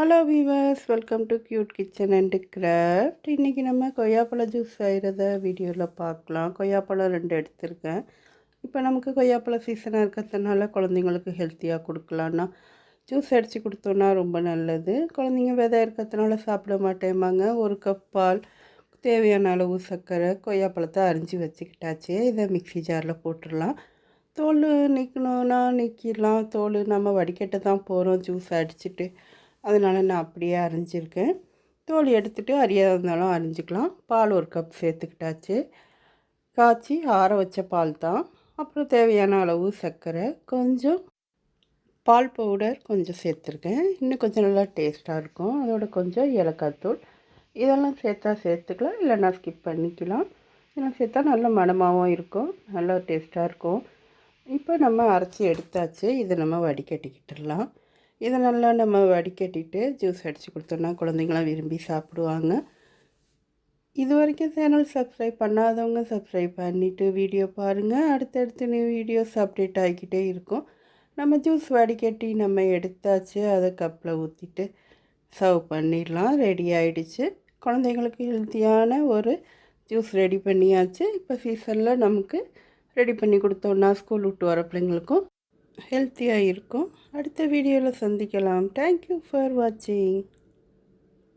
Hello viewers welcome to cute kitchen and craft இன்றைக்கி நம்ம கொய்யாப்பழம் ஜூஸ் செய்கிறத வீடியோவில் பார்க்கலாம். கொய்யாப்பழம் ரெண்டு எடுத்திருக்கேன். இப்போ நமக்கு கொய்யாப்பழம் சீசனாக இருக்கிறதுனால குழந்தைங்களுக்கு ஹெல்த்தியாக கொடுக்கலான்னா ஜூஸ் அடித்து கொடுத்தோன்னா ரொம்ப நல்லது. குழந்தைங்க விதை இருக்கிறதுனால சாப்பிட மாட்டேம்பாங்க. ஒரு கப் பால் தேவையான அளவு சர்க்கரை கொய்யாப்பழத்தை அரிஞ்சு வச்சுக்கிட்டாச்சு. இதை மிக்ஸி ஜாரில் போட்டுடலாம். தோல் நிற்கணுன்னா நிற்கிடலாம் தோல் நம்ம வடிகட்ட தான் போகிறோம் ஜூஸ் அடிச்சுட்டு அதனால் நான் அப்படியே அரிஞ்சிருக்கேன். தோல் எடுத்துகிட்டு அரியாத இருந்தாலும் அரிஞ்சிக்கலாம். பால் ஒரு கப் சேர்த்துக்கிட்டாச்சு. காய்ச்சி ஆற வச்ச பால் தான். அப்புறம் தேவையான அளவு சர்க்கரை கொஞ்சம் பால் பவுடர் கொஞ்சம் சேர்த்துருக்கேன். இன்னும் கொஞ்சம் நல்லா டேஸ்ட்டாக இருக்கும். அதோட கொஞ்சம் ஏலக்காய் தூள். இதெல்லாம் சேர்த்தா சேர்த்துக்கலாம். இல்லைன்னா ஸ்கிப் பண்ணிக்கலாம். இதெல்லாம் சேர்த்தா நல்ல மனமாகவும் இருக்கும். நல்லா டேஸ்ட்டாக இருக்கும். இப்போ நம்ம அரைச்சி எடுத்தாச்சு. இதை நம்ம வடிகட்டிக்கிட்டுடலாம். இதை நல்லா நம்ம வடிகட்டிட்டு ஜூஸ் அடித்து கொடுத்தோன்னா குழந்தைங்களாம் விரும்பி சாப்பிடுவாங்க. இது வரைக்கும் சேனல் சப்ஸ்கிரைப் பண்ணாதவங்க சப்ஸ்கிரைப் பண்ணிவிட்டு வீடியோ பாருங்கள் அடுத்தடுத்து நியூ வீடியோஸ் அப்டேட் ஆகிக்கிட்டே இருக்கும். நம்ம ஜூஸ் வடிகட்டி நம்ம எடுத்தாச்சு. அதை கப்பில் ஊற்றிட்டு சர்வ் பண்ணிடலாம். ரெடி ஆகிடுச்சு குழந்தைங்களுக்கு ஹெல்த்தியான ஒரு ஜூஸ் ரெடி பண்ணியாச்சு. இப்போ சீசனில் நமக்கு ரெடி பண்ணி கொடுத்தோன்னா ஸ்கூல் விட்டு வர பிள்ளைங்களுக்கும் ஹெல்த்தியாக இருக்கும் அடுத்த வீடியோவில் சந்திக்கலாம். தேங்க்யூ ஃபார் வாட்சிங்